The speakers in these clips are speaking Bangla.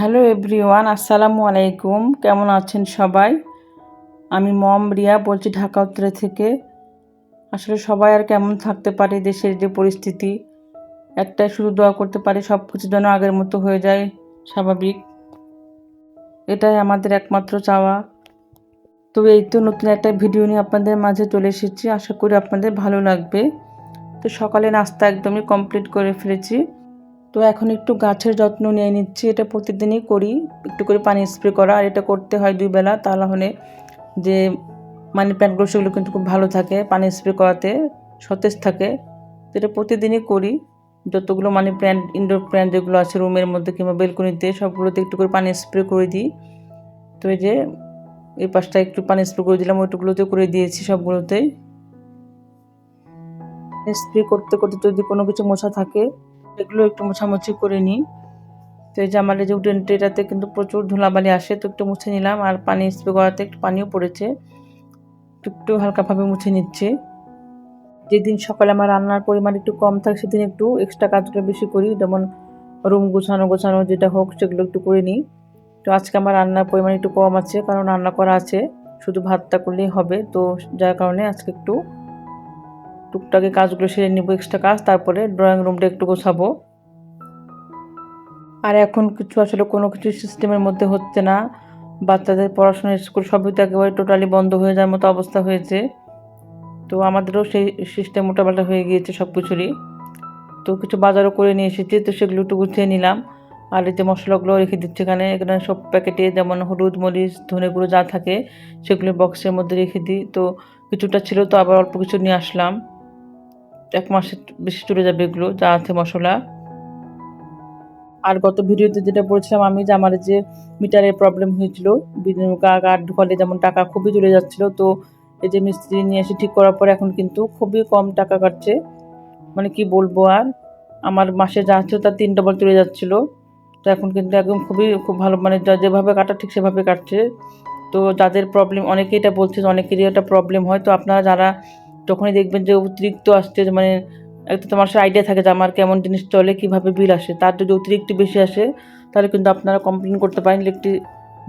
হ্যালো এভরিওয়ান, আসসালামু আলাইকুম। কেমন আছেন সবাই? আমি মম রিয়া বলছি ঢাকা উত্তরে থেকে। আসলে সবাই আর কেমন থাকতে পারে দেশের যে পরিস্থিতি একটাই শুধু দোয়া করতে পারে সব কিছু যেন আগের মতো হয়ে যায়, স্বাভাবিক। এটাই আমাদের একমাত্র চাওয়া। তো এই তো নতুন একটা ভিডিও নিয়ে আপনাদের মাঝে চলে এসেছি, আশা করি আপনাদের ভালো লাগবে। তো সকালে নাস্তা একদমই কমপ্লিট করে ফেলেছি। তো এখন একটু গাছের যত্ন নিয়ে নিচ্ছি। এটা প্রতিদিনই করি। একটু করে পানি স্প্রে করা। আর এটা করতে হয় দুই বেলা। তাহলে যে মানি প্ল্যান্টগুলো সেগুলো কিন্তু খুব ভালো থাকে। পানি স্প্রে করাতে সতেজ থাকে। তো এটা প্রতিদিনই করি। যতগুলো মানি প্ল্যান্ট ইনডোর প্ল্যান্ট যেগুলো আছে রুমের মধ্যে কিংবা বেলকনিতে, সবগুলোতে একটু করে পানি স্প্রে করে দিই। তো এই যে এই পাশটা একটু পানি স্প্রে করে দিলাম, ওইটুকুলোতে করে দিয়েছি সবগুলোতেই স্প্রে করতে করতে যদি কোনো কিছু মশা থাকে এগুলো একটু মোছামুছি করে নিই। তো এই যে আমার যে উডেন ট্রেটাতে কিন্তু প্রচুর ধুলাবালি আসে, তো একটু মুছে নিলাম। আর পানি স্প্রে করাতে একটু পানিও পড়েছে। একটু হালকাভাবে মুছে নিচ্ছে। যেদিন সকালে আমার রান্নার পরিমাণ একটু কম থাকে, সেদিন একটু এক্সট্রা কাজগুলো বেশি করি। যেমন রুম গোছানো গোছানো যেটা হোক, সেগুলো একটু করে নিই। তো আজকে আমার রান্নার পরিমাণ একটু কম আছে, কারণ রান্না করা আছে। শুধু ভাতটা করলেই হবে। তো যার কারণে আজকে একটু টুকটাকে কাজগুলো সেরে নিব এক্সট্রা কাজ, তারপরে ড্রয়িং রুমটা একটু গোছাবো। আর এখন কিছু আসলে কোনো কিছু সিস্টেমের মধ্যে হচ্ছে না। বাচ্চাদের পড়াশোনা স্কুল সবই তো একেবারে টোটালি বন্ধ হয়ে যাওয়ার মতো অবস্থা হয়েছে। তো আমাদেরও সেই সিস্টেম মোটাপাল্টা হয়ে গিয়েছে সব কিছুরই তো কিছু বাজারও করে নিয়ে এসেছি, তো সেগুলো একটু গুছিয়ে নিলাম। আর এই যে মশলাগুলো রেখে দিচ্ছে এখানে। এখানে সব প্যাকেটে যেমন হলুদ, মরিচ, ধনে গুঁড়ো যা থাকে, সেগুলো বক্সের মধ্যে রেখে দিই। তো কিছুটা ছিল, তো আবার অল্প কিছু নিয়ে আসলাম। এক মাসে বেশি চলে যাবে এগুলো, যা আছে মশলা। আর গত ভিডিওতে যেটা বলছিলাম আমি যে আমার যে মিটারের প্রবলেম হয়েছিল কার্ড ঢুকালে যেমন টাকা খুবই চলে যাচ্ছিল, তো এই যে মিস্ত্রি নিয়ে এসে ঠিক করার পরে এখন কিন্তু খুবই কম টাকা কাটছে। মানে কি বলব আর, আমার মাসে যা ছিল তার তিন ডবল চলে যাচ্ছিল। তো এখন কিন্তু একদম খুবই, খুব ভালো মানে যেভাবে কাটা ঠিক সেভাবে কাটছে। তো যাদের প্রবলেম অনেকেই এটা বলছে যে অনেকেরই একটা প্রবলেম হয়। তো আপনারা যারা যখনই দেখবেন যে অতিরিক্ত আসছে মানে একটা তোমার সে আইডিয়া থাকে যে আমার কেমন জিনিস চলে, কীভাবে বিল আসে। তার যদি অতিরিক্ত বেশি আসে, তাহলে কিন্তু আপনারা কমপ্লেন করতে পারেন ইলেকট্রিক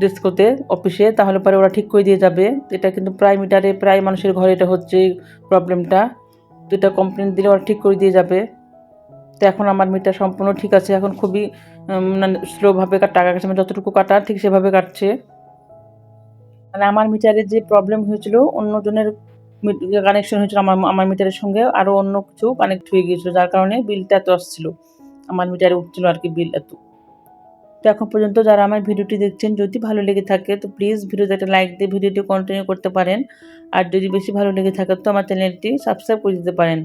ডেস্কোতে অফিসে তাহলে পরে ওরা ঠিক করে দিয়ে যাবে। এটা কিন্তু প্রায় মিটারে প্রায় মানুষের ঘরে এটা হচ্ছে এই প্রবলেমটা তো এটা কমপ্লেন দিলে ওরা ঠিক করে দিয়ে যাবে। তো এখন আমার মিটার সম্পূর্ণ ঠিক আছে। এখন খুবই মানে স্লোভাবে টাকা কাটছে মানে যতটুকু কাটা, ঠিক সেভাবে কাটছে। মানে আমার মিটারের যে প্রবলেম হয়েছিল, অন্যজনের কানেকশন হয়েছিল আমার আমার মিটারের সঙ্গে আরও অন্য কিছু কানেক্ট হয়ে গিয়েছিল, যার কারণে বিলটা এত আসছিল। আমার মিটারে উঠছিল আর কি বিল এত। তো এখন পর্যন্ত যারা আমার ভিডিওটি দেখছেন, যদি ভালো লেগে থাকে, তো প্লিজ ভিডিওতে একটা লাইক দিয়ে ভিডিওটি কন্টিনিউ করতে পারেন। আর যদি বেশি ভালো লেগে থাকে, তো আমার চ্যানেলটি সাবস্ক্রাইব করে দিতে পারেন।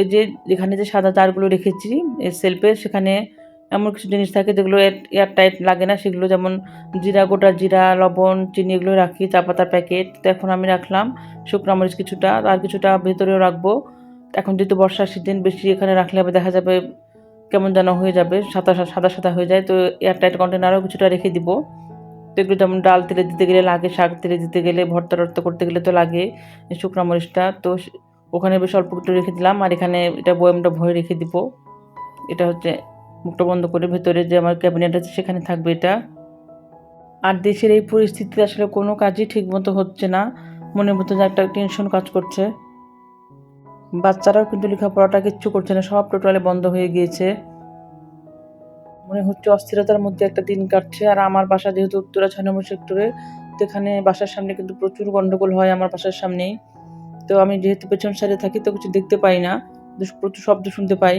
এই যে, যেখানে যে সাদা তারগুলো রেখেছি সেলফে সেখানে এমন কিছু জিনিস থাকে যেগুলো এয়ার টাইট লাগে না, সেগুলো যেমন জিরা গোটা জিরা, লবণ, চিনি এগুলো রাখি, চা পাতার প্যাকেট। তো এখন আমি রাখলাম শুকনো মরিচ কিছুটা, আর কিছুটা ভেতরেও রাখব। এখন যেহেতু বর্ষার সিজন বেশি এখানে রাখলে হবে দেখা যাবে কেমন যেন হয়ে যাবে, সাদা সাদা সাদা হয়ে যায়। তো এয়ার টাইট কন্টেনারও কিছুটা রেখে দিব। তো এগুলো যেমন ডাল তেলে দিতে গেলে লাগে, শাক তেলে দিতে গেলে, ভর্তা টর্তা করতে গেলে তো লাগে শুকনো মরিচটা তো ওখানে বেশ অল্প একটু রেখে দিলাম, আর এখানে এটা বয়ামটা ভরে রেখে দিব। এটা হচ্ছে মুখটা বন্ধ করে ভেতরে যে আমার ক্যাবিনেট আছে সেখানে থাকবে এটা। আর দেশের এই পরিস্থিতিতে আসলে কোনো কাজই ঠিকমতো হচ্ছে না। মনের মধ্যে একটা টেনশন কাজ করছে। বাচ্চারাও কিন্তু লেখাপড়াটা কিচ্ছু করছে না, সব টোটালে বন্ধ হয়ে গিয়েছে। মনে হচ্ছে অস্থিরতার মধ্যে একটা দিন কাটছে। আর আমার বাসা যেহেতু উত্তরা ছয় নম্বর সেক্টরে তো এখানে বাসার সামনে কিন্তু প্রচুর গন্ডগোল হয় আমার বাসার সামনেই। তো আমি যেহেতু পেছন সাইডে থাকি, তো কিছু দেখতে পাই না। প্রচুর শব্দ শুনতে পাই।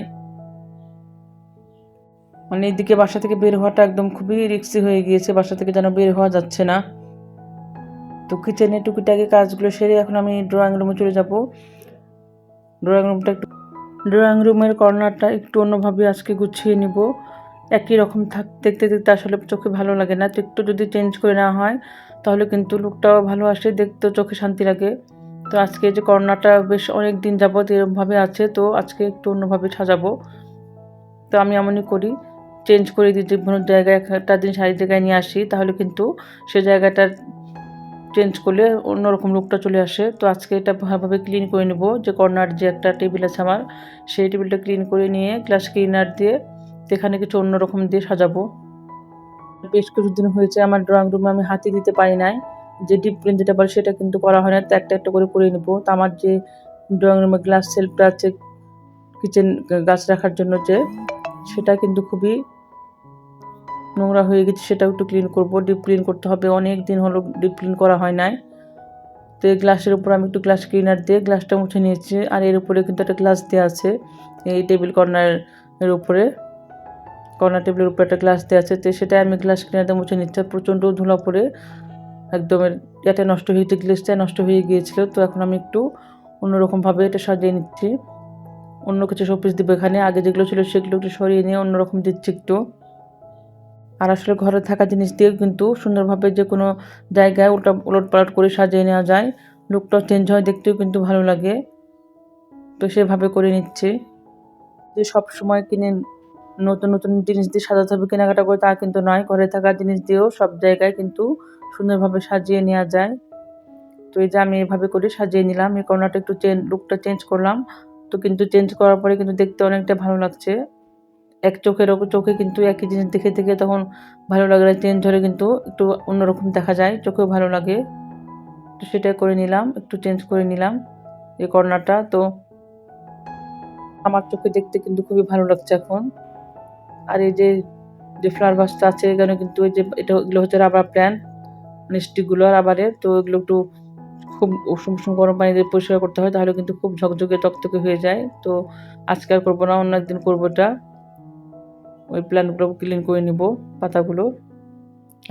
মানে এদিকে বাসা থেকে বের হওয়াটা একদম খুবই রিক্সি হয়ে গিয়েছে, বাসা থেকে যেন বের হওয়া যাচ্ছে না। তো কিচেনে টুকিটাকি কাজগুলো সেরে এখন আমি ড্রয়িং রুমে চলে যাব। ড্রয়িং রুমটা একটু ড্রয়িং রুমের কর্নারটা একটু অন্যভাবে আজকে গুছিয়ে নিব। একই রকম থাক দেখতে দেখতে আসলে চোখে ভালো লাগে না। তো একটু যদি চেঞ্জ করে নেওয়া হয়, তাহলে কিন্তু লুকটাও ভালো আসে, দেখতেও চোখে শান্তি লাগে। তো আজকে যে কর্নারটা বেশ অনেক দিন যাবৎ এরকমভাবে আছে, তো আজকে একটু অন্যভাবে সাজাবো। তো আমি এমনই করি। চেঞ্জ করে দিই কোনো জায়গায় একটা দিন শাড়ি জায়গায় নিয়ে আসি, তাহলে কিন্তু সে জায়গাটা চেঞ্জ করলে অন্যরকম লুকটা চলে আসে। তো আজকে এটা ভালোভাবে ক্লিন করে নেব। যে কর্নার যে একটা টেবিল আছে আমার, সেই টেবিলটা ক্লিন করে নিয়ে গ্লাস ক্লিনার দিয়ে এখানে কিছু অন্যরকম দিয়ে সাজাবো। বেশ কিছুদিন হয়েছে আমার ড্রয়িং রুমে আমি হাতি দিতে পারি নাই। যে ডিপ ক্লিন যেটা বলে সেটা কিন্তু করা হয় না, তো একটা একটা করে করে নিব। তো আমার যে ড্রয়িং রুমে গ্লাস সেলফটা আছে কিচেন গাছ রাখার জন্য যে, সেটা কিন্তু খুবই নোংরা হয়ে গেছে, সেটাও একটু ক্লিন করব। ডিপ ক্লিন করতে হবে, অনেক দিন হলো ডিপ ক্লিন করা হয় নাই। তো এই গ্লাসের উপর আমি একটু গ্লাস ক্লিনার দিয়ে গ্লাসটা মুছে নিয়েছি, আর এর উপরে কিন্তু একটা গ্লাস দেওয়া আছে, এই টেবিল কর্নারের উপরে। কর্নার টেবিলের উপরে একটা গ্লাস দেওয়া আছে, তো সেটা আমি গ্লাস ক্লিনার দিয়ে মুছে নিচ্ছি প্রচণ্ড ধুলা পড়ে, একদম এটা নষ্ট হয়েছে গ্লাসটা নষ্ট হয়ে গিয়েছিল, তো এখন আমি একটু অন্যরকমভাবে এটা সাজিয়ে নিচ্ছি। অন্য কিছু শোপিস দিব এখানে, আগে যেগুলো ছিল সেগুলো একটু সরিয়ে নিয়ে অন্যরকম দিচ্ছি একটু। আর আসলে ঘরে থাকা জিনিস দিয়ে কিন্তু সুন্দরভাবে যে কোনো জায়গায় উল্টা উলট পালট করে সাজিয়ে নেওয়া যায়। লুকটা চেঞ্জ হয় দেখতেও কিন্তু ভালো লাগে। তো সেভাবে করে নিচ্ছে। যে সব সময় কিনে নতুন নতুন জিনিস দিয়ে সাজাতে হবে, কেনাকাটা করে তা কিন্তু নয়। ঘরে থাকা জিনিস দিয়েও সব জায়গায় কিন্তু সুন্দরভাবে সাজিয়ে নেওয়া যায়। তো এই যে আমি এভাবে করে সাজিয়ে নিলাম, এই কর্নারটা একটু চেঞ্জ লুকটা চেঞ্জ করলাম। তো কিন্তু চেঞ্জ করার পরে কিন্তু দেখতে অনেকটা ভালো লাগছে। এক চোখের চোখে কিন্তু একই জিনিস দেখে দেখে তখন ভালো লাগে না, চেঞ্জ হলে কিন্তু একটু অন্যরকম দেখা যায়, চোখেও ভালো লাগে। তো সেটাই করে নিলাম, একটু চেঞ্জ করে নিলাম এই কর্নারটা। তো আমার চোখে দেখতে কিন্তু খুবই ভালো লাগছে এখন। আর এই যে যে ফ্লাওয়ার ভাসটা আছে এখানে কিন্তু ওই যে, এটা এগুলো হচ্ছে রাবার প্ল্যান্ট মানে স্টিকগুলো রাবারের তো এগুলো একটু খুব উষুম উষুম গরম পানি দিয়ে পরিষ্কার করতে হয়, তাহলে কিন্তু খুব ঝকঝকে, তকতকে হয়ে যায়। তো আজকে আর করব না, অন্য একদিন করব এটা। ওই প্ল্যান্টগুলো ক্লিন করে নিব, পাতাগুলো।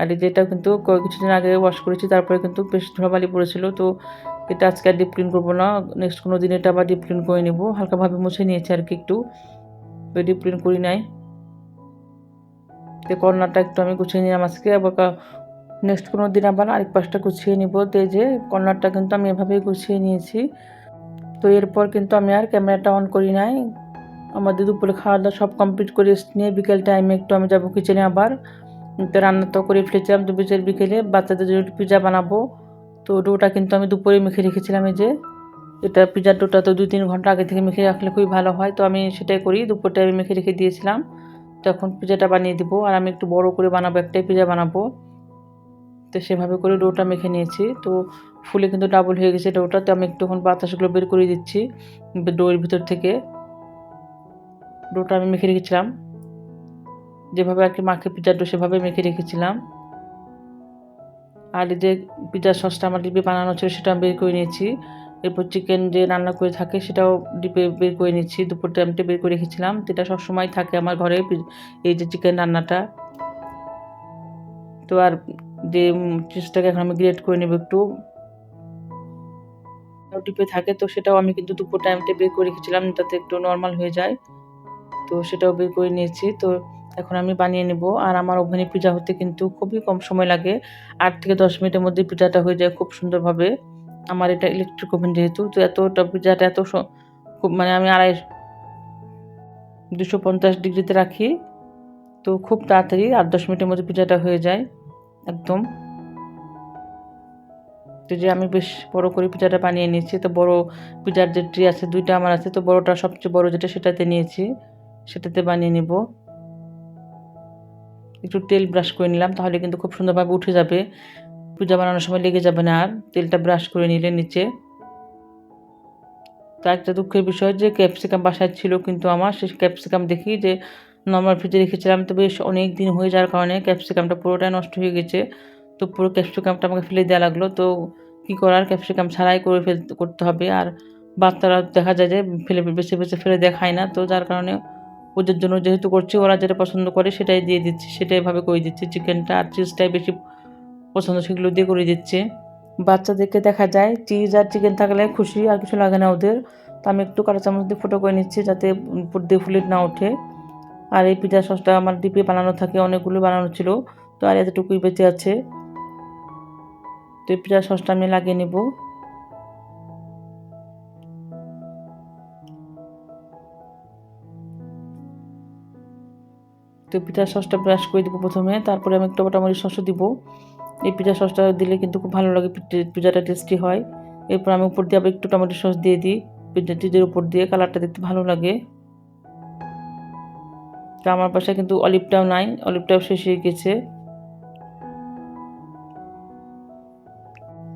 আর এই যেটা কিন্তু কয়েক কিছুদিন আগে ওয়াশ করেছি, তারপরে কিন্তু বেশ ধুলাবালি পড়েছিল, তো এটা আজকে আর ডিপ ক্লিন করব না। নেক্সট কোনো দিন এটা আবার ডিপ ক্লিন করে নিব, হালকাভাবে মুছে নিয়েছি আর কি একটু। ডিপ ক্লিন করি নাই। তো কর্নারটা একটু আমি গুছিয়ে নিলাম আজকে, আবার নেক্সট কোনো দিন আবার আরেক পাশটা গুছিয়ে নিব। তো যে কর্নারটা কিন্তু আমি এভাবেই গুছিয়ে নিয়েছি। তো এরপর কিন্তু আমি আর ক্যামেরাটা অন করি নাই। আমাদের দুপুরে খাওয়া দাওয়া সব কমপ্লিট করে নিয়ে বিকেল টাইমে একটু আমি যাব কিচেনে আবার। তো রান্না তো করে ফেলেছিলাম, তো বিকেল বিকেলে বাচ্চাদের জন্য পিজা বানাবো। তো ডোটা কিন্তু আমি দুপুরে মেখে রেখেছিলাম এই যে। এটা পিজার ডোটা তো দুই তিন ঘণ্টা আগে থেকে মেখে রাখলে খুবই ভালো হয়। তো আমি সেটাই করি দুপুরটা আমি মেখে রেখে দিয়েছিলাম। তো এখন পিজাটা বানিয়ে দিব, আর আমি একটু বড় করে বানাবো, একটাই পিজা বানাবো। তো সেভাবে করে ডোটা মেখে নিয়েছি। তো ফুলে কিন্তু ডাবল হয়ে গেছে ডোটা, তো আমি একটুক্ষণ বাতাসগুলো বের করে দিচ্ছি ডোয়ের ভিতর থেকে। ডোটা আমি মেখে রেখেছিলাম। যেভাবে আর কি মাখে পিজার ডো সেভাবে মেখে রেখেছিলাম। আর এই যে পিজার সসটা আমার ডিপে বানানো ছিল সেটা আমি বের করে নিয়েছি। এরপর চিকেন যে রান্না করে থাকে সেটাও ডিপে বের করে নিচ্ছি দুপুর টাইমটা বের করে রেখেছিলাম। সেটা সবসময় থাকে আমার ঘরে এই যে চিকেন রান্নাটা। তো আর যে চিজটাকে এখন আমি গ্রেট করে নেব একটু। ডিপে থাকে, তো সেটাও আমি কিন্তু দুপুর টাইমটা বের করে রেখেছিলাম যাতে একটু নর্মাল হয়ে যায়। তো সেটাও বের করে নিয়েছি। তো এখন আমি বানিয়ে নেব। আর আমার ওভেনে পিজা হতে কিন্তু খুবই কম সময় লাগে। আট থেকে দশ মিনিটের মধ্যে পিজাটা হয়ে যায় খুব সুন্দরভাবে। আমার এটা ইলেকট্রিক ওভেন যেহেতু, তো এতটা পিজাটা এত খুব মানে আমি আড়াই দুশো পঞ্চাশ ডিগ্রিতে রাখি। তো খুব তাড়াতাড়ি আট দশ মিনিটের মধ্যে পিজাটা হয়ে যায় একদম। তো যে আমি বেশ বড় করে পিজাটা বানিয়ে নিয়েছি। তো বড় পিজার যে ট্রি আছে, দুইটা আমার আছে। তো বড়টা সবচেয়ে বড় যেটা সেটাতে নিয়েছি। সেটাতে বানিয়ে নেব। একটু তেল ব্রাশ করে নিলাম, তাহলে কিন্তু খুব সুন্দরভাবে উঠে যাবে। পূজা বানানোর সময় লেগে যাবে না আর, তেলটা ব্রাশ করে নিলে নিচে। তো একটা দুঃখের বিষয় যে ক্যাপসিকাম বাসায় ছিল কিন্তু আমার, সেই ক্যাপসিকাম দেখি যে নর্মাল ফ্রিজে রেখেছিলাম, তো বেশ অনেক দিন হয়ে যাওয়ার কারণে ক্যাপসিকামটা পুরোটাই নষ্ট হয়ে গেছে। তো পুরো ক্যাপসিকামটা আমাকে ফেলে দেওয়া লাগল, তো কী করার? ক্যাপসিকাম ছাড়াই করে ফেলতে করতে হবে। আর বাচ্চারা দেখা যায় যে ফেলে, বেছে বেছে ফেলে দেখায় না, তো যার কারণে ওদের জন্য যেহেতু করছি, ওরা যেটা পছন্দ করে সেটাই দিয়ে দিচ্ছি, সেটাই ভাবে করে দিচ্ছি। চিকেনটা আর চিজটাই বেশি পছন্দ, সেগুলো দিয়ে করে দিচ্ছে। বাচ্চাদেরকে দেখা যায় চিজ আর চিকেন থাকলে খুশি আর কিছু লাগে না ওদের। তো আমি একটু কাঁচা চামচ দিয়ে ফুটো করে নিচ্ছি যাতে দিয়ে ফুলে না ওঠে। আর এই পিজা সসটা আমার ডিপে বানানো থাকে, অনেকগুলো বানানো ছিল। তো আর এতটুকুই বেঁচে আছে। তো এই পিজা সসটা আমি লাগিয়ে নেব। তো পিঠা সসটা ব্রাশ করে দেবো প্রথমে, তারপরে আমি একটু মোটামুটি সসও দিব। এই পিঠা সসটা দিলে কিন্তু খুব ভালো লাগে পিঠাটা টেস্টি হয়। এরপর আমি উপর দিয়ে আবার একটু টমেটো সস দিয়ে দিই পিঠাটির উপর দিয়ে কালারটা দেখতে ভালো লাগে। তা আমার পাশে কিন্তু অলিভটাও নাই অলিভটাও শেষ হয়ে গেছে।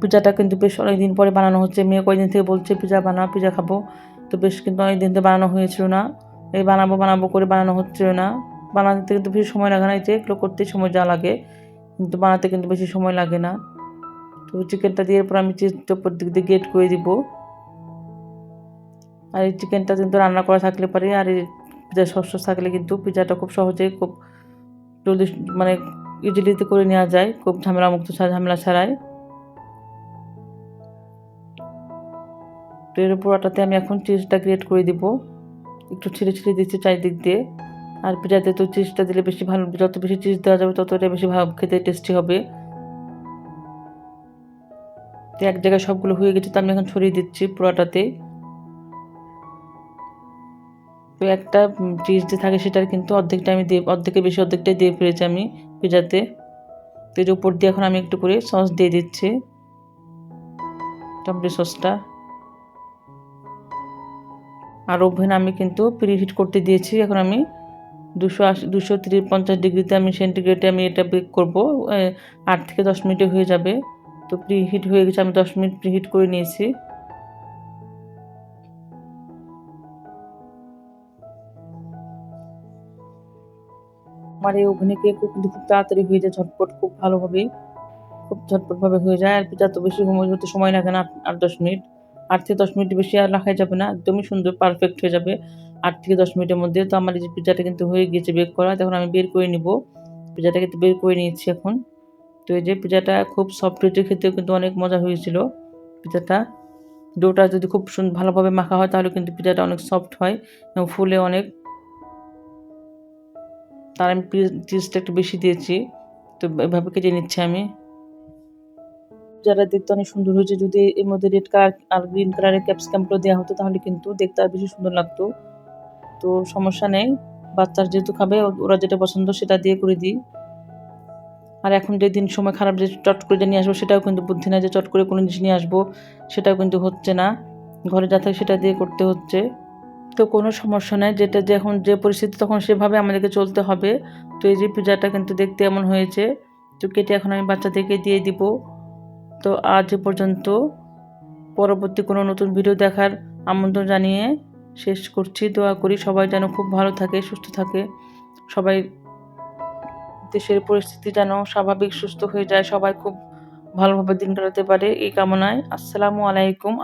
পিজাটা কিন্তু বেশ অনেকদিন পরে বানানো হচ্ছে, মেয়ে কয়েকদিন থেকে বলছে পিজা বানা পিজা খাব। তো বেশ কিন্তু অনেকদিন তো বানানো হয়েছিল না। এই বানাবো বানাবো করে বানানো হচ্ছিল না। বানাতে কিন্তু বেশি সময় লাগে না এই যে এগুলো করতে সময় যা লাগে। কিন্তু বানাতে কিন্তু বেশি সময় লাগে না। তো চিকেনটা দিয়ে এরপর আমি চিজটা উপর দিক দিয়ে গেট করে দিব। আর এই চিকেনটা কিন্তু রান্না করা থাকলে পারে, আর এই পিজা শস্য থাকলে কিন্তু পিজাটা খুব সহজেই খুব জলদি মানে ইজিলিতে করে নেওয়া যায়, খুব ঝামেলা মুক্ত ছাড়া ঝামেলা ছাড়াই। এর পুরোটাতে আমি এখন চিজটা গ্রেট করে দিব। একটু ছিঁড়ে ছিঁড়ে দিচ্ছি চারিদিক দিয়ে। আর পিজাতে তো চিজটা দিলে বেশি ভালো, যত বেশি চিজ দেওয়া যাবে ততটা বেশি ভালো খেতে টেস্টি হবে। তো এক জায়গায় সবগুলো হয়ে গেছে, তো আমি এখন ছড়িয়ে দিচ্ছি পুরোটাতে। তো একটা চিজ যে থাকে সেটার কিন্তু অর্ধেকটা আমি দিয়ে অর্ধেকের বেশি, অর্ধেকটাই দিয়ে ফেলেছি আমি পিজাতে তো এর উপর দিয়ে এখন আমি একটু করে সস দিয়ে দিচ্ছি। টমেটো সসটা আর ওভেন আমি কিন্তু প্রিহিট করতে দিয়েছি, এখন আমি দুশো আশি, দুশো পঞ্চাশ ডিগ্রিতে আমি সেন্টিগ্রেডে আমি এটা বেক করব আট থেকে দশ মিনিটে হয়ে যাবে। তো প্রিহিট হয়ে গেছে, আমি দশ মিনিট প্রিহিট করে নিয়েছি। আমার এই ওভেনে কেকও কিন্তু খুব তাড়াতাড়ি হয়ে যায়, ঝটপট, খুব ভালোভাবেই, খুব ঝটপটভাবে হয়ে যায়। আর পিঠা তো বেশি সময় হতে সময় লাগে না, আট দশ মিনিট। আট থেকে দশ মিনিট বেশি আর রাখা যাবে না, একদমই সুন্দর পারফেক্ট হয়ে যাবে। আট থেকে দশ মিনিটের মধ্যে। তো আমার এই যে পিজাটা কিন্তু হয়ে গিয়েছে বেক করা। তখন আমি বের করে নিব। পিজাটা কিন্তু বের করে নিয়েছি এখন। তো এই যে পিজাটা খুব সফট হয়েছে, খেতেও কিন্তু অনেক মজা হয়েছিল পিজাটা ডোটা যদি খুব সুন্দর ভালোভাবে মাখা হয়, তাহলে কিন্তু পিজাটা অনেক সফট হয় এবং ফুলে অনেক। তার আমি চিজটা একটু বেশি দিয়েছি। তো এভাবে কেটে নিচ্ছি আমি। যারা দেখতে অনেক সুন্দর হয়েছে। যদি এর মধ্যে রেড কালার আর গ্রিন কালারের ক্যাপসিকামগুলো দেওয়া হতো, তাহলে কিন্তু দেখতে আর বেশি সুন্দর লাগতো। তো সমস্যা নেই। বাচ্চার যেহেতু খাবে, ওরা যেটা পছন্দ সেটা দিয়ে করে দিই। আর এখন যে দিন সময় খারাপ যে চট করে যে নিয়ে আসব, সেটাও কিন্তু বুদ্ধি না যে চট করে কোনো জিনিস নিয়ে আসব, সেটাও কিন্তু হচ্ছে না। ঘরে যা থাকে সেটা দিয়ে করতে হচ্ছে। তো কোনো সমস্যা নেই। যেটা যখন যে পরিস্থিতি, তখন সেভাবে আমাদেরকে চলতে হবে। তো এই যে পিজাটা কিন্তু দেখতে এমন হয়েছে। তো কেটে এখন আমি বাচ্চাদেরকে দিয়ে দিব। তো আজ পর্যন্ত। পরবর্তী কোনো নতুন ভিডিও দেখার আমন্ত্রণ জানিয়ে শেষ করছি। দোয়া করি সবাই যেন খুব ভালো থাকে, সুস্থ থাকে। সবাই দেশের পরিস্থিতি যেন স্বাভাবিক, সুস্থ হয়ে যায়। সবাই খুব ভালোভাবে দিন কাটাতে পারে এই কামনায়। আসসালামু আলাইকুম।